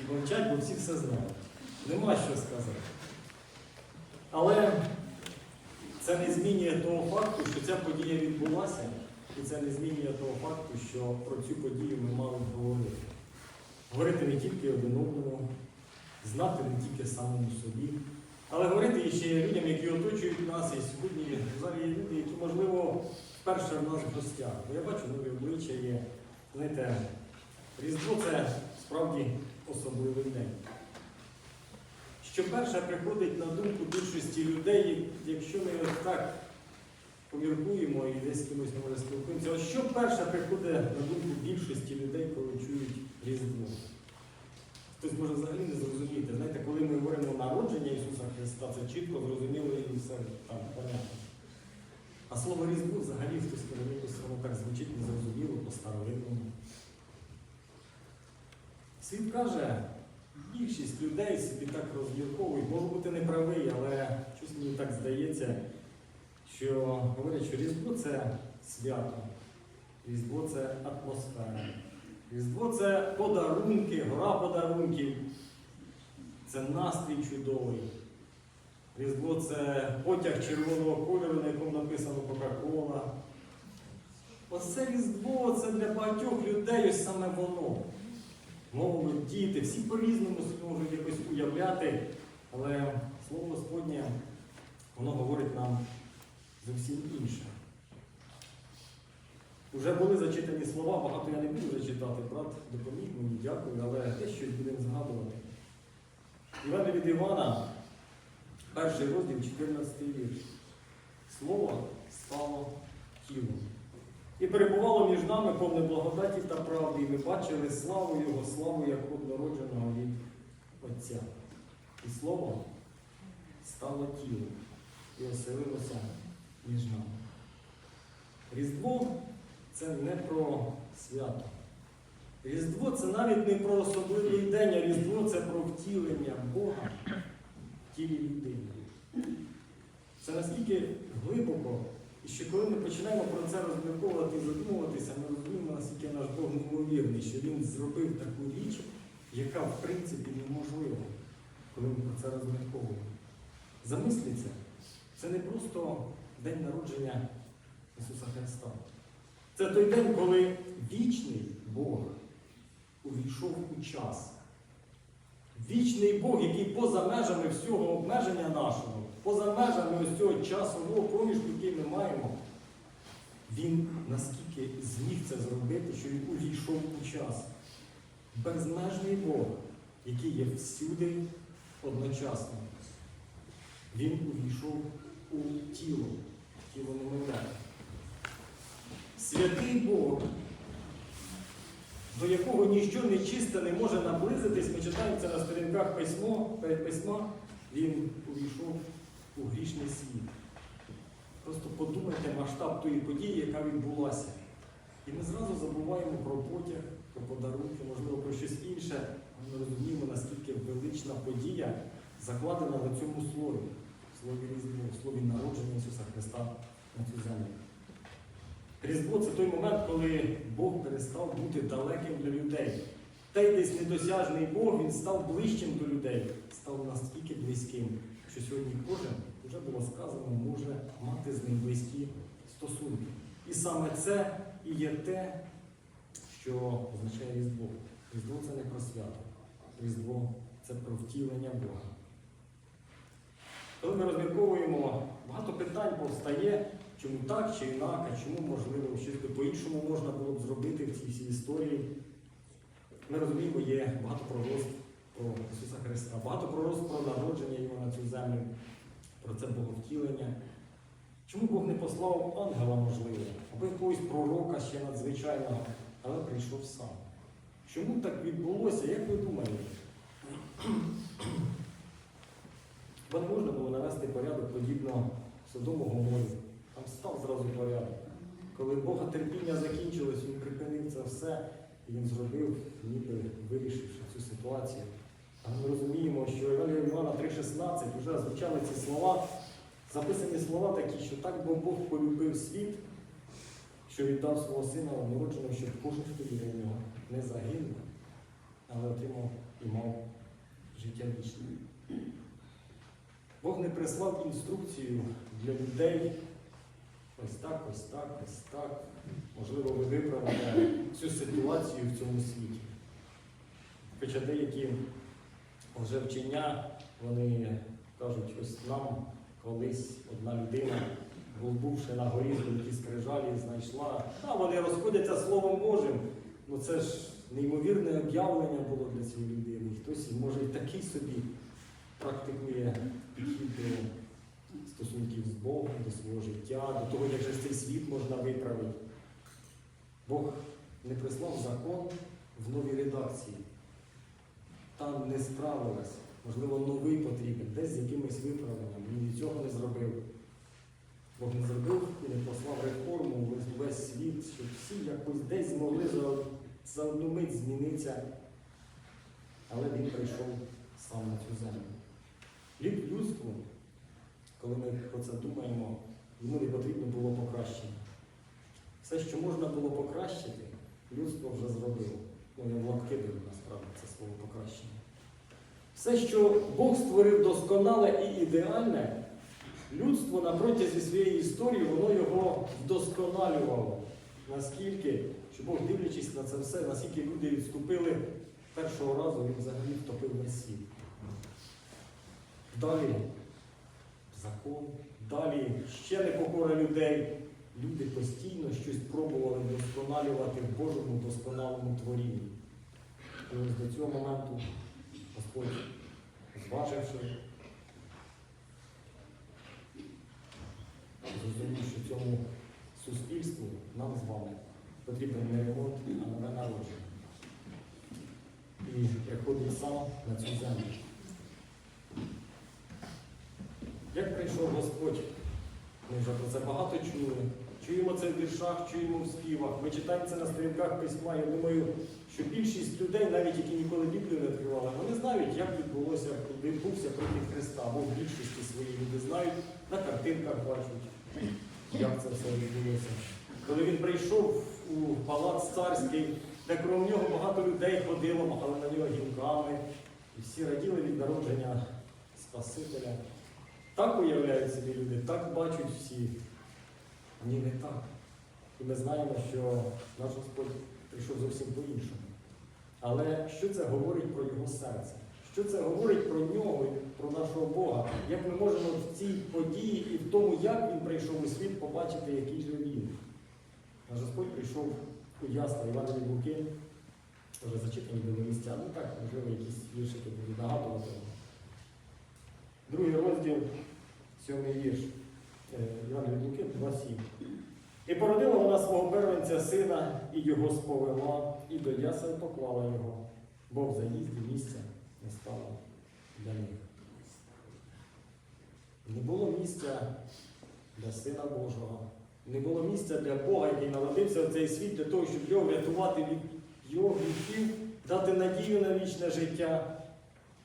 і мовчать, бо всі все знають. Нема що сказати. Але це не змінює того факту, що ця подія відбулася, і це не змінює того факту, що про цю подію ми мали б говорити. Говорити не тільки один одному, знати не тільки самому собі, але говорити ще людям, які оточують нас, і сьогодні в залі є люди, які, можливо, вперше в нас в гостях. Бо я бачу нові обличчя є. Знаєте, Різдво це справді особливий день. Що перше приходить на думку більшості людей, якщо ми так поміркуємо і десь кимось може спілкуємося, ось що перше приходить на думку більшості людей, коли чують Різдво? Хтось може взагалі не зрозуміти. Знаєте, коли ми говоримо народження Ісуса Христа, це чітко зрозуміло і все там понятно. А слово Різдво взагалі хтось каже, воно так звучить незрозуміло по-старовинному. Світ каже, більшість людей собі так розмірковують, можу бути неправий, але щось мені так здається, що говорять, що Різдво це свято, Різдво це атмосфера. Різдво це подарунки, гора подарунків, це настрій чудовий. Різдво це потяг червоного кольору, на якому написано Кока-Кола. Оце Різдво це для багатьох людей ось саме воно. Молодь, діти, всі по-різному можуть якось уявляти, але слово Господнє, воно говорить нам зовсім інше. Уже були зачитані слова, багато я не буду зачитати. Брат допоміг мені, дякую, але те, що будемо згадувати. Івана від Івана, перший розділ, 14 вірш. Слово стало тілом. І перебувало між нами повне благодаті та правди, і ми бачили славу Його, славу як однородженого від Отця. І слово стало тілом і оселилося між нами. Різдво це не про свято. Різдво це навіть не про особливий день, а Різдво це про втілення Бога в тілі людини. Це наскільки глибоко, що коли ми починаємо про це розмірковувати і задумуватися, ми розуміємо, наскільки наш Бог неймовірний, що Він зробив таку річ, яка в принципі неможлива, коли ми про це розмірковуємо. Замисліться, це не просто день народження Ісуса Христа. Це той день, коли вічний Бог увійшов у час. Вічний Бог, який поза межами всього обмеження нашого, поза межами ось цього часового проміжку, який ми маємо, він наскільки зміг це зробити, що він увійшов у час. Безмежний Бог, який є всюди одночасно. Він увійшов у тіло, тіло немовля. Святий Бог, до якого ніщо нечисте не може наблизитись, ми читаємо це на сторінках письмо, письма, він увійшов у грішний світ. Просто подумайте масштаб тої події, яка відбулася. І ми зразу забуваємо про потяг, про подарунки, можливо, про щось інше. Ми розуміємо, наскільки велична подія закладена на цьому слові, в слові різдво, в слові народження Ісуса Христа на цю землю. Різдво це той момент, коли Бог перестав бути далеким для людей. Той десь недосяжний Бог, він став ближчим до людей, став настільки близьким, що сьогодні кожен, вже було сказано, може мати з ним близькі стосунки. І саме це і є те, що означає Різдво. Різдво це не про свято. Різдво це про втілення Бога. Коли ми розмірковуємо, багато питань повстає, чому так чи інак, а чому, можливо, щось по-іншому можна було б зробити в цій всій історії. Ми розуміємо, є багато пророцтв про Ісуса Христа, багато пророцтв про народження Його на цю землю, про це Боговтілення. Чому Бог не послав ангела, можливо, або якогось пророка ще надзвичайного, але прийшов сам? Чому так відбулося, як ви думаєте? Бо не можна було навести порядок подібно Содому Гоморі. Там став зразу порядок. Коли Бога терпіння закінчилось, він припинив це все, і він зробив, ніби вирішивши цю ситуацію. Ми розуміємо, що Євангелія Івана 3,16 вже звучали ці слова, записані слова такі, що так бо Бог полюбив світ, що віддав свого сина однородженого, щоб кожен, хто вірив нього, не загинув, але отримав і мав життя вічне. Бог не прислав інструкцію для людей. Ось так, ось так, ось так. Можливо, ви виправите цю ситуацію в цьому світі. Хоча деякі вже вчення, вони кажуть, ось нам колись одна людина, бувши на горі золоті скрижалі, знайшла. А вони розходяться Словом Божим. Ну це ж неймовірне об'явлення було для цієї людини. Хтось може і такий собі практикує підхід до стосунків з Богом, до свого життя, до того, як же цей світ можна виправити. Бог не прислав закон в новій редакції. Там не справилась. Можливо, новий потрібен, десь з якимось виправленням. Він і цього не зробив. Бог не зробив і не послав реформу весь світ, щоб всі якось десь змогли за, одну мить змінитися. Але він прийшов сам на цю землю. Лід людству, коли ми про це думаємо, йому не потрібно було покращення. Все, що можна було покращити, людство вже зробило. Ну, я в лапки даю насправді це слово покращення. Все, що Бог створив досконале і ідеальне, людство на протязі своєї історії, воно його вдосконалювало. Наскільки, що Бог, дивлячись на це все, наскільки люди відступили першого разу, він взагалі втопив весь світ. Далі закон, далі ще непокора людей. Люди постійно щось пробували вдосконалювати в Божому досконалому творінні. І ось до цього моменту Господь, зваживши, зрозумів, що цьому суспільству нам з вами потрібен не ремонт, а нове народження. І приходить сам на цю землю. Як прийшов Господь? Ми вже про це багато чули. Чуємо це в віршах, чуємо в співах. Ми читаємо це на сторінках письма. Я думаю, що більшість людей, навіть які ніколи Біблію не відкривали, вони знають, як відбулося, відбувся прихід Христа, або в більшості своїй люди знають, на картинках бачать, як це все відбулося. Коли він прийшов у палац царський, де крім нього багато людей ходило, махали на нього гілками, і всі раділи від народження Спасителя. Так уявляють собі люди, так бачать всі. Ні, не так. І ми знаємо, що наш Господь прийшов зовсім по-іншому. Але що це говорить про його серце? Що це говорить про нього, про нашого Бога? Як ми можемо в цій події і в тому, як він прийшов у світ, побачити, який же він? Наш Господь прийшов у ясла Івана від Луки, вже зачитані були місця, ну так, можливо, якісь віршики будуть нагадувати. Другий розділ, сьомий вірш. Івана від Луки 2.7. І породила вона свого первенця сина, і його сповела, і до ясел поклала його, бо в заїзді місця не стало для них. Не було місця для Сина Божого, не було місця для Бога, який народився в цей світ для того, щоб його врятувати від його гріхів, дати надію на вічне життя.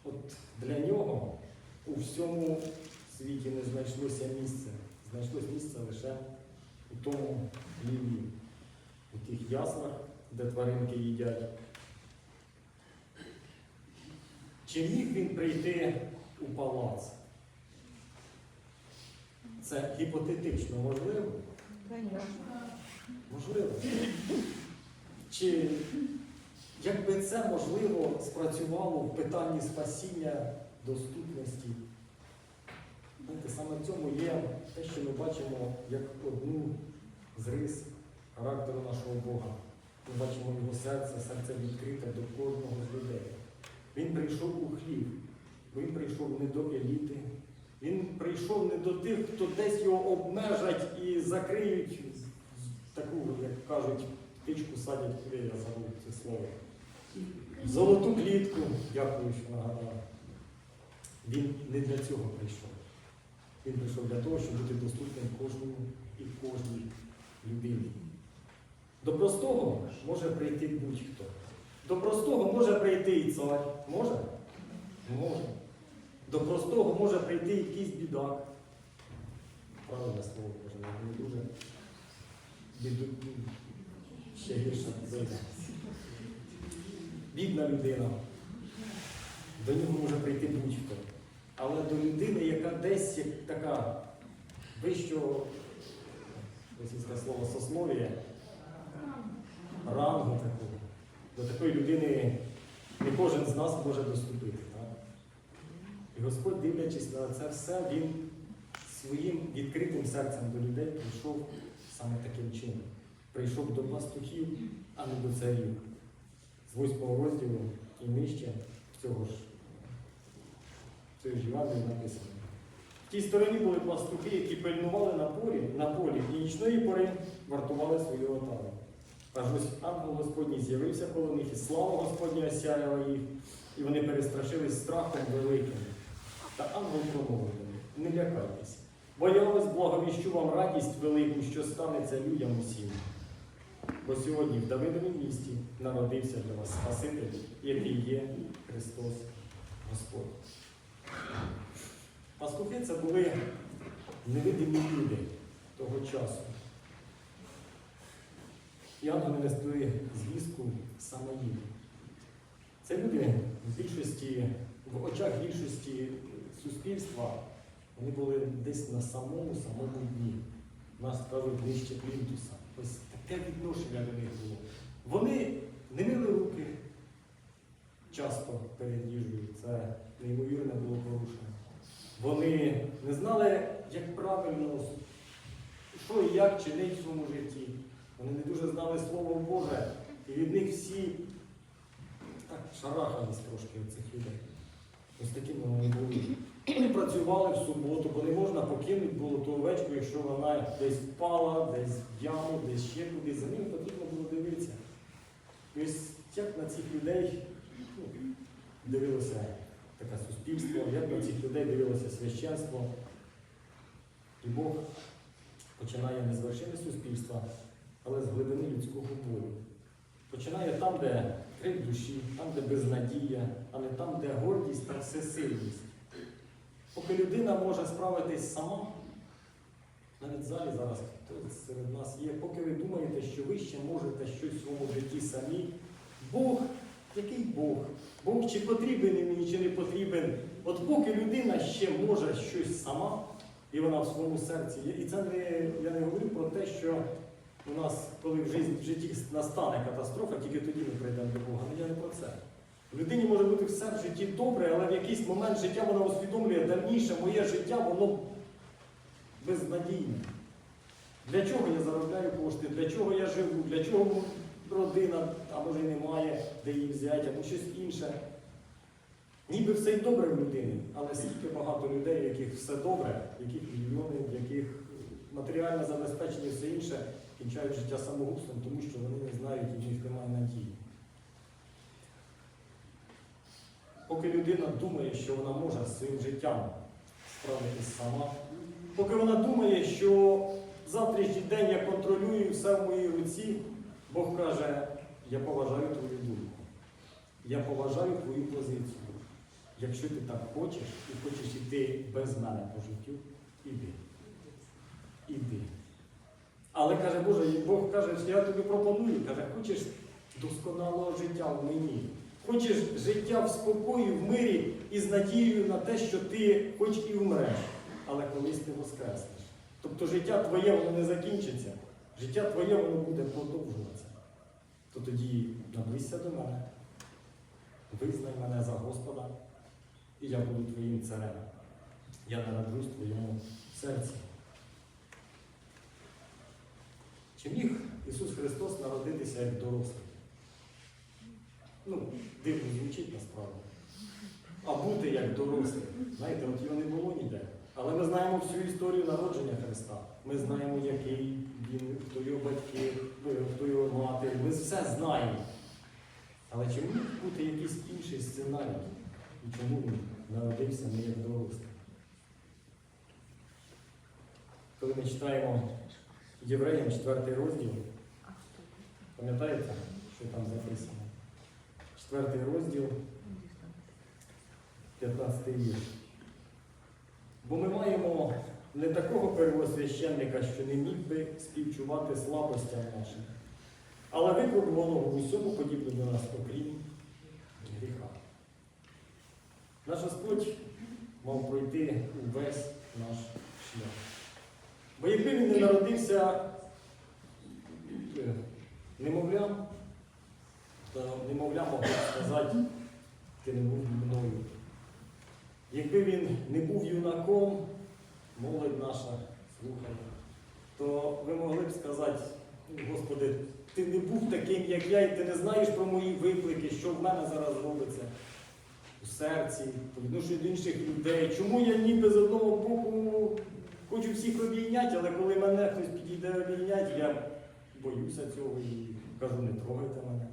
От для нього у всьому світі не знайшлося місця. Знайшлося місце лише у тому хліві, у тих яслах, де тваринки їдять. Чи міг він прийти у палац? Це гіпотетично можливо? Можливо. Чи якби це можливо спрацювало в питанні спасіння доступності? Знаєте, саме в цьому є те, що ми бачимо як одну з рис характеру нашого Бога. Ми бачимо його серце, серце відкрите до кожного з людей. Він прийшов у хліб, він прийшов не до еліти, він прийшов не до тих, хто десь його обмежать і закриють таку, як кажуть, птичку садять куди, я забув це слово. Золоту клітку, дякую, що нагадав. Він не для цього прийшов. Він прийшов для того, щоб бути доступним кожному і кожній людині. До простого може прийти будь-хто. До простого може прийти і цар. Може? Може. До простого може прийти якийсь бідак. Правильне слово, може, не дуже біду ще гірше зайде. бідна людина. До нього може прийти будь-хто. Але до людини, яка десь така вищого, російське слово сословія, рангу такого, до такої людини не кожен з нас може доступити. Так? І Господь, дивлячись на це все, Він своїм відкритим серцем до людей прийшов саме таким чином. Прийшов до пастухів, а не до царів. З восьмого розділу і нижче цього ж цієї ж написано. В тій стороні були пастухи, які пильнували на полі, на полі і нічної пори вартували свою отару. Аж ось ангел Господній з'явився коло них, і слава Господня осяяла їх, і вони перестрашились страхом великим. Та ангел промовив не лякайтесь, бо я ось благовіщу вам радість велику, що станеться людям усім. Бо сьогодні в Давидовому місті народився для вас Спаситель, який є Христос Господь. Пастухи це були невидимі люди того часу. І ангели несли звістку саме їм. Це люди в більшості, в очах більшості суспільства, вони були десь на самому самому дні. Нас кажуть нижче плінтуса. Ось таке відношення до них було. Вони не мили руки часто перед їжею. Це неймовірне було порушення. Вони не знали, як правильно, що і як чинить в своєму житті. Вони не дуже знали Слово Боже, і від них всі так шарахались трошки цих людей. Ось такими вони були. Вони працювали в суботу, бо не можна покинути було ту овечку, якщо вона десь впала, десь в яму, десь ще кудись. За ним потрібно було дивитися. І ось як на цих людей ну, дивилося таке суспільство, як на цих людей дивилося священство. І Бог починає не з вершини суспільства, але з глибини людського болю. Починає там, де крик душі, там, де безнадія, а не там, де гордість та всесильність. Поки людина може справитись сама, навіть в залі зараз хтось серед нас є, поки ви думаєте, що ви ще можете щось в своєму житті самі, Бог, який Бог? Бог чи потрібен мені, чи не потрібен. От поки людина ще може щось сама, і вона в своєму серці. І це не, я не говорю про те, що у нас, коли в житті, настане катастрофа, тільки тоді ми прийдемо до Бога. Ну, я не про це. В людині може бути все в житті добре, але в якийсь момент життя вона усвідомлює давніше моє життя, воно безнадійне. Для чого я заробляю кошти, для чого я живу, для чого родина, а може і немає, де її взяти, або щось інше. Ніби все й добре в людині, але скільки багато людей, в яких все добре, яких мільйони, в яких матеріальне забезпечення і все інше кінчають життя самогубством, тому що вони не знають і в немає надії. Поки людина думає, що вона може своїм життям справитись сама, поки вона думає, що завтрашній день я контролюю все в моїй руці, Бог каже, я поважаю твою думку, я поважаю твою позицію. Якщо ти так хочеш і хочеш йти без мене по життю, іди. Іди. Але каже, Боже, Бог каже, що я тобі пропоную, каже, хочеш досконалого життя в мені. Хочеш життя в спокої, в мирі і з надією на те, що ти хоч і вмреш, але колись ти воскреснеш. Тобто життя твоє воно не закінчиться, життя твоє воно буде продовжуватися. То тоді наблизься до мене, визнай мене за Господа, і я буду твоїм царем. Я народжусь твоєму серці. Чи міг Ісус Христос народитися як дорослий? Ну, дивно звучить насправді. А бути як дорослий. Знаєте, от його не було ніде. Але ми знаємо всю історію народження Христа. Ми знаємо, який він, хто його батьки, хто його мати. Ми все знаємо. Але міг бути якийсь інший сценарій? І чому він народився не як дорослий? Коли ми читаємо Євреям 4 розділ, пам'ятаєте, що там записано? Четвертий розділ, 15 вірш. Бо ми маємо не такого первосвященника, що не міг би співчувати слабостям нашим, але випробуваного в усьому подібно до нас, окрім гріха. Наш Господь мав пройти увесь наш шлях. Бо якби він не народився е, немовлям, то немовля могло сказати, ти не був мною. Якби він не був юнаком, молодь наша слухає, то ви могли б сказати, Господи, ти не був таким, як я, і ти не знаєш про мої виклики, що в мене зараз робиться у серці, по відношенню до інших людей. Чому я ніби з одного боку хочу всіх обійняти, але коли мене хтось підійде обійняти, я боюся цього і кажу, не трогайте мене.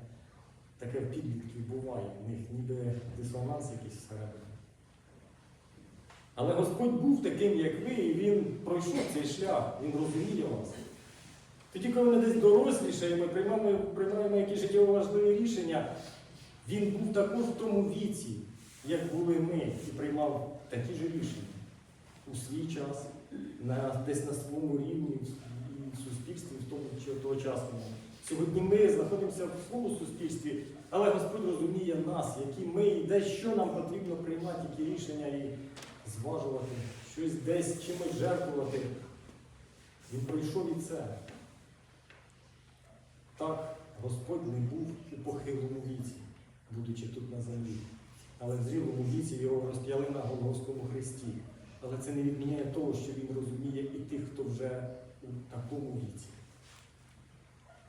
Таке в підлітків буває, в них ніби дисонанс якийсь всередині. Але Господь був таким, як ви, і Він пройшов цей шлях, Він розуміє вас. Тоді, коли ми десь дорослішаємо, приймаємо, приймаємо якісь життєво важливі рішення, він був також в тому віці, як були ми, і приймав такі ж рішення у свій час, на, десь на своєму рівні, в суспільстві, в тому чи тогочасному. Сьогодні ми знаходимося в своєму суспільстві, але Господь розуміє нас, які ми і де що нам потрібно приймати, які рішення і зважувати, щось десь чимось жертвувати. Він пройшов і це. Так, Господь не був у похилому віці, будучи тут на землі. Але в зрілому віці його розп'яли на Голгофському хресті. Але це не відміняє того, що він розуміє і тих, хто вже у такому віці.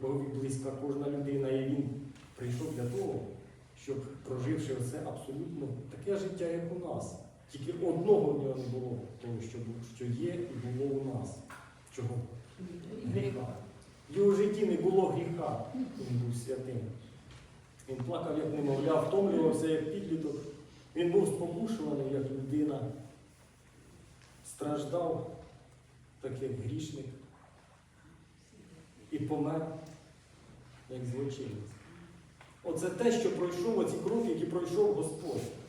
Богові близька кожна людина, і він прийшов для того, щоб, проживши оце абсолютно таке життя, як у нас. Тільки одного в нього не було, того, що, що є і було у нас. Чого? Гріха. В його житті не було гріха, він був святим. Він плакав, як немовля, втомлювався, як підліток. Він був спокушуваний, як людина, страждав, так як грішник, і помер, як злочинець. Оце те, що пройшов, оці кроки, які пройшов Господь.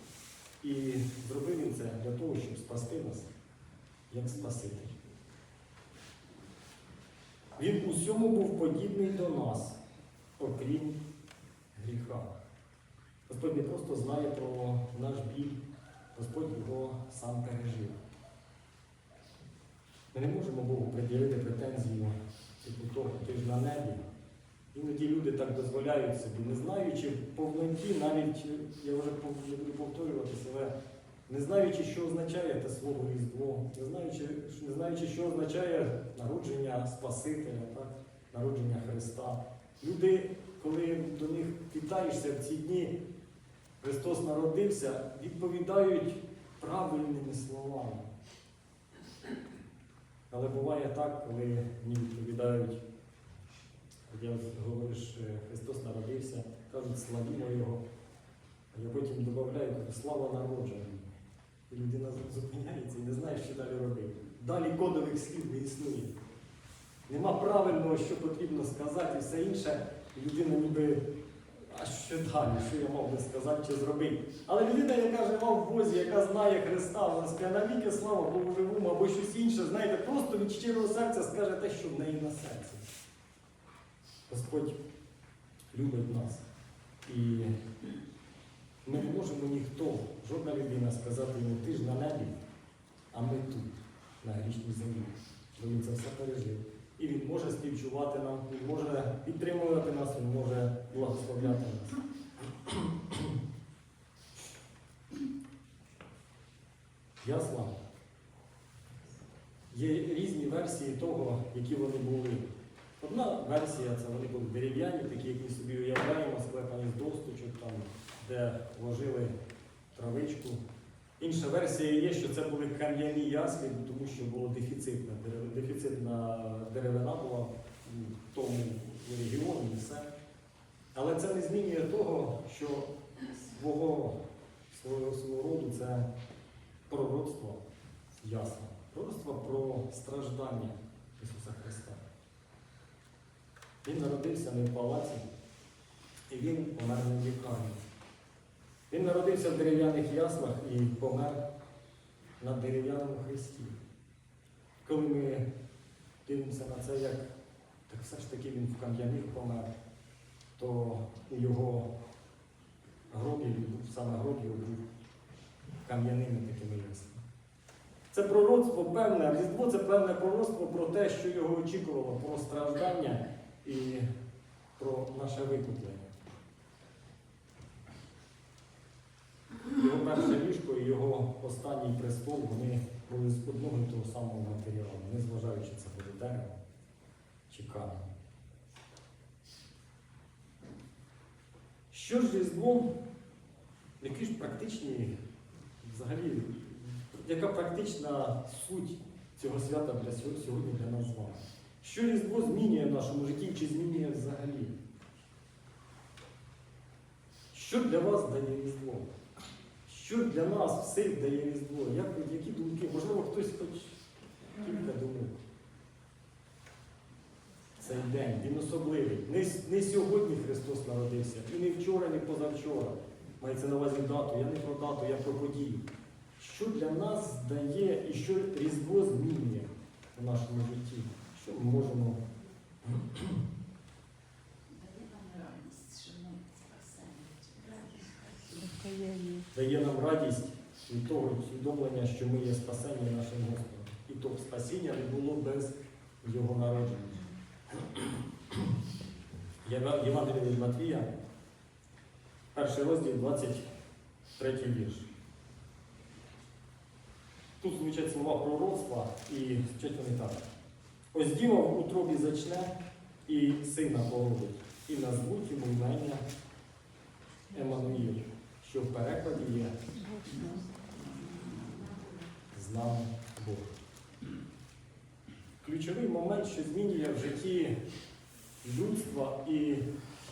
І зробив він це для того, щоб спасти нас, як Спаситель. Він усьому був подібний до нас, окрім гріха. Господь не просто знає про наш біль, Господь його сам пережив. Ми не можемо Богу приділити претензію типу того, ти ж на небі. Іноді люди так дозволяють собі, не знаючи в повноті, навіть, я вже не буду повторюватися, але не знаючи, що означає те слово Різдво, не знаючи, не знаючи, що означає народження Спасителя, так? народження Христа. Люди, коли до них вітаєшся в ці дні, Христос народився, відповідають правильними словами. Але буває так, коли мені відповідають, я говориш, Христос народився, кажуть, славімо Його. А я потім додаю, слава народженню. І людина зупиняється і не знає, що далі робити. Далі кодових слів не існує. Нема правильного, що потрібно сказати, і все інше. Людина ніби, а що далі, що я мав би сказати чи зробити. Але людина, яка жива в Бозі, яка знає Христа, вона скаже, навіки слава Богу живому, або щось інше, знаєте, просто від щирого серця скаже те, що в неї на серці. Господь любить нас. І не можемо ніхто, жодна людина сказати йому, ти ж на небі, а ми тут, на грішній землі. Бо він це все пережив. І він може співчувати нам, він може підтримувати нас, він може благословляти нас. Ясла. Є різні версії того, які вони були. Одна версія це вони були дерев'яні, такі, як ми собі уявляємо, склепані з досточок, там, де вложили травичку. Інша версія є, що це були кам'яні ясли, тому що було дефіцитна, дефіцитна деревина була в тому регіоні і все. Але це не змінює того, що свого, свого, свого роду це пророцтво ясно. Пророцтво про страждання Ісуса Христа. Він народився не в палаці, і він помер в лікарні. Він народився в дерев'яних яслах і помер на дерев'яному хресті. Коли ми дивимося на це, як так все ж таки він в кам'яних помер, то у його гробі, саме гроб його був кам'яними такими лісами. Це пророцтво певне, Різдво це певне пророцтво про те, що його очікувало, про страждання і про наше викуплення. Його перше ліжко і його останній престол вони були з одного і того самого матеріалу, незважаючи це буде дерево чи камінь. Що ж Різдвом? Які ж практичні, взагалі, яка практична суть цього свята для сьогодні для нас з вами? Що Різдво змінює в нашому житті чи змінює взагалі? Що для вас дає Різдво? Що для нас всіх дає Різдво? Як, які думки? Можливо, хтось хоч кілька думок. Цей день, він особливий. Не, не сьогодні Христос народився, і не вчора, не позавчора. Мається на увазі дату. Я не про дату, я про подію. Що для нас дає і що Різдво змінює в нашому житті? Що ми можемо Дає нам радість, від того усвідомлення, що ми є спасені нашим Господом. І то спасіння не було без Його народження. Єва- Євангеліє від Матвія, перший розділ, 23 вірш. Тут звучать слова пророцтва і звучать вони так. Ось діва в утробі зачне і сина породить, і назвуть йому імення Еммануїл, що в перекладі є з нами Бог. Ключовий момент, що змінює в житті людства і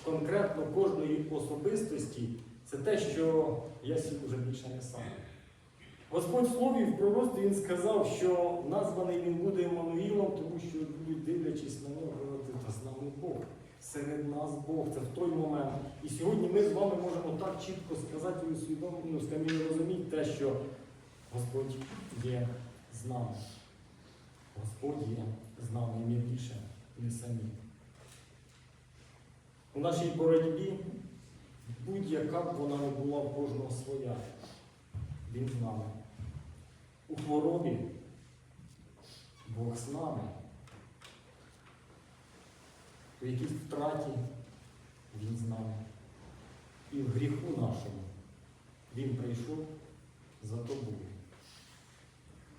конкретно кожної особистості, це те, що я сів уже більше не сам. Господь в слові в пророцтві він сказав, що названий він буде Еммануїлом, тому що будуть дивлячись на нього, говорити, з нами Бог. Серед нас Бог, це в той момент. І сьогодні ми з вами можемо так чітко сказати і усвідомити, ну, скам'яно розуміти те, що Господь є з нами. Господь є з нами і ми більше не самі. У нашій боротьбі будь-яка б вона не була в кожного своя. Він з нами. У хворобі Бог з нами. У якійсь втраті Він з нами. І в гріху нашому Він прийшов за тобою.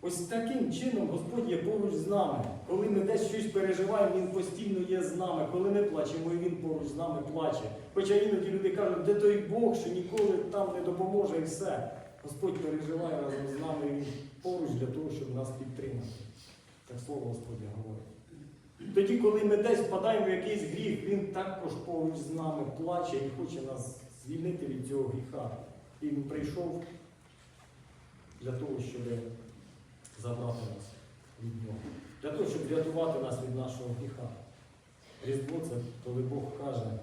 Ось таким чином Господь є поруч з нами. Коли ми десь щось переживаємо, Він постійно є з нами. Коли ми плачемо, і Він поруч з нами плаче. Хоча іноді люди кажуть, де той Бог, що ніколи там не допоможе і все. Господь переживає разом з нами, Він поруч для того, щоб нас підтримати. Так слово Господня говорить. Тоді, коли ми десь впадаємо в якийсь гріх, Він також поруч з нами плаче і хоче нас звільнити від цього гріха. І Він прийшов для того, щоб забрати нас від нього. Для того, щоб врятувати нас від нашого гріха. Різдво це коли Бог каже,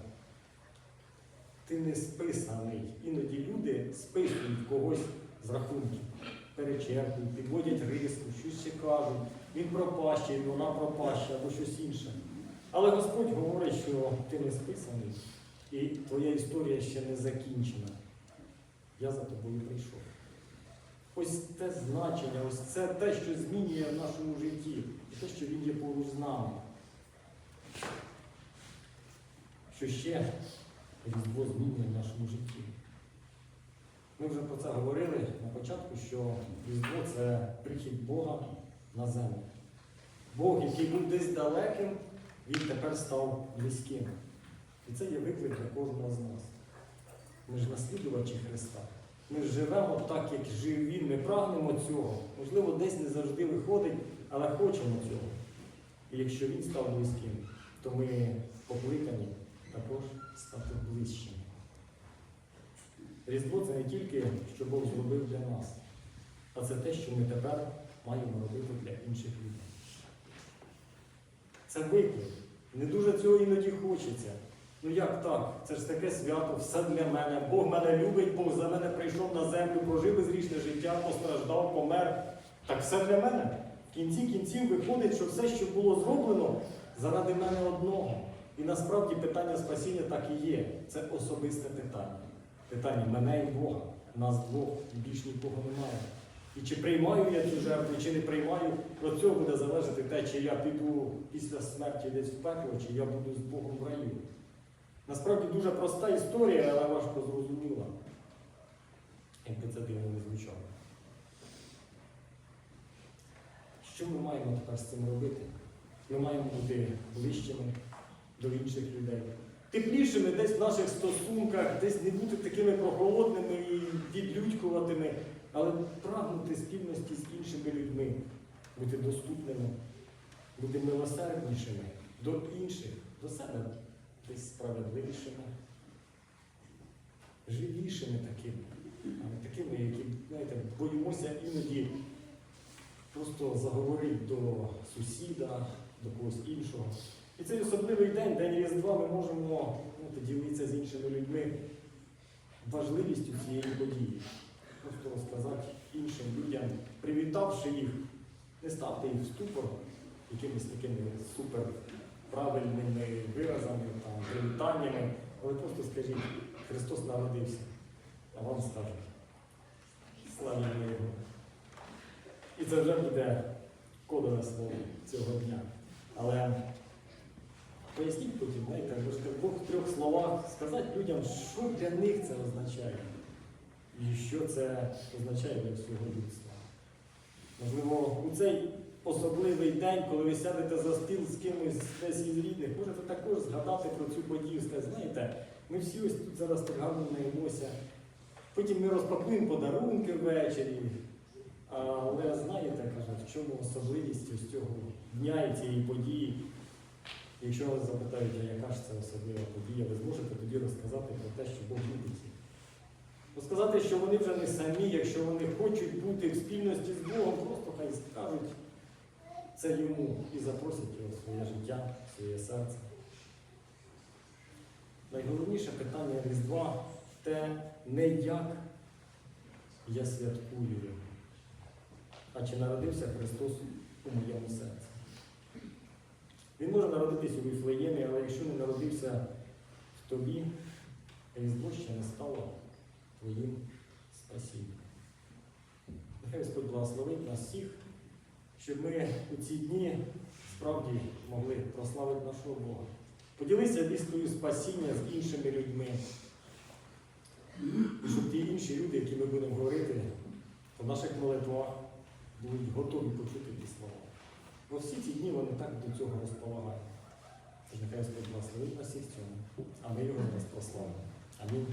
ти не списаний. Іноді люди списують когось з рахунків, перечеркують, підводять риску, щось ще кажуть, він пропащий, вона пропаща або щось інше. Але Господь говорить, що ти не списаний, і твоя історія ще не закінчена. Я за тобою прийшов. Ось те значення, ось це те, що змінює в нашому житті, і те, що він є поруч з нами. Що ще Різдво змінює в нашому житті. Ми вже про це говорили на початку, що Різдво це прихід Бога на землю. Бог, який був десь далеким, він тепер став близьким. І це є виклик для кожного з нас. Ми ж наслідувачі Христа. Ми ж живемо так, як жив Він. Ми прагнемо цього. Можливо, десь не завжди виходить, але хочемо цього. І якщо він став близьким, то ми покликані також стати ближчими. Різдво це не тільки, що Бог зробив для нас, а це те, що ми тепер маємо робити для інших людей. Це виклик. Не дуже цього іноді хочеться. Ну як так? Це ж таке свято, все для мене. Бог мене любить, Бог за мене прийшов на землю, прожив безрічне життя, постраждав, помер. Так все для мене. В кінці кінців виходить, що все, що було зроблено, заради мене одного. І насправді питання спасіння так і є. Це особисте питання. Питання мене і Бога. Нас двох більш нікого немає. І чи приймаю я цю жертву, чи не приймаю, від цього буде залежати те, чи я піду після смерті десь в пекло, чи я буду з Богом в раю. Насправді дуже проста історія, але важко зрозуміла. Якби це дивно не звучало. Що ми маємо тепер з цим робити? Ми маємо бути ближчими до інших людей. Теплішими десь в наших стосунках, десь не бути такими прохолодними і відлюдькуватими, але прагнути спільності з іншими людьми, бути доступними, бути милосерднішими до інших, до себе, десь справедливішими, живішими такими, а не такими, які, знаєте, боїмося іноді просто заговорити до сусіда, до когось іншого. І цей особливий день, день Різдва, ми можемо ну, ділитися з іншими людьми важливістю цієї події. Просто розказати іншим людям, привітавши їх, не ставте їх в ступор якимись такими супер правильними виразами, там, привітаннями, але просто скажіть, Христос народився, а вам скажуть. Славімо Його. І це вже буде кодове слово цього дня. Але поясніть потім, знаєте, можете в двох трьох словах сказати людям, що для них це означає. І що це означає для всього людства. Можливо, у цей особливий день, коли ви сядете за стіл з кимось десь із рідних, можете також згадати про цю подію, сказати, знаєте, ми всі ось тут зараз так гарно наїмося. Потім ми розпакуємо подарунки ввечері. Але знаєте, каже, в чому особливість ось цього дня і цієї події? Якщо вас запитають, яка ж це особлива подія, ви зможете тоді розказати про те, що Бог любить їх. Розказати, що вони вже не самі, якщо вони хочуть бути в спільності з Богом, просто хай скажуть це йому і запросять його в своє життя, в своє серце. Найголовніше питання Різдва те не як я святкую його, а чи народився Христос у моєму серці. Він може народитись у Віфлеємі, але якщо не народився в тобі, Різдво ще не стало твоїм спасінням. Нехай Господь благословить нас всіх, щоб ми у ці дні справді могли прославити нашого Бога. Поділися вістою спасіння з іншими людьми. І щоб ті інші люди, які ми будемо говорити, в наших молитвах будуть готові почути ті слова. Бо всі ці дні вони так до цього розполагають. Тож нехай Господь благословить нас всіх в цьому, а ми його нас прославимо. Амінь.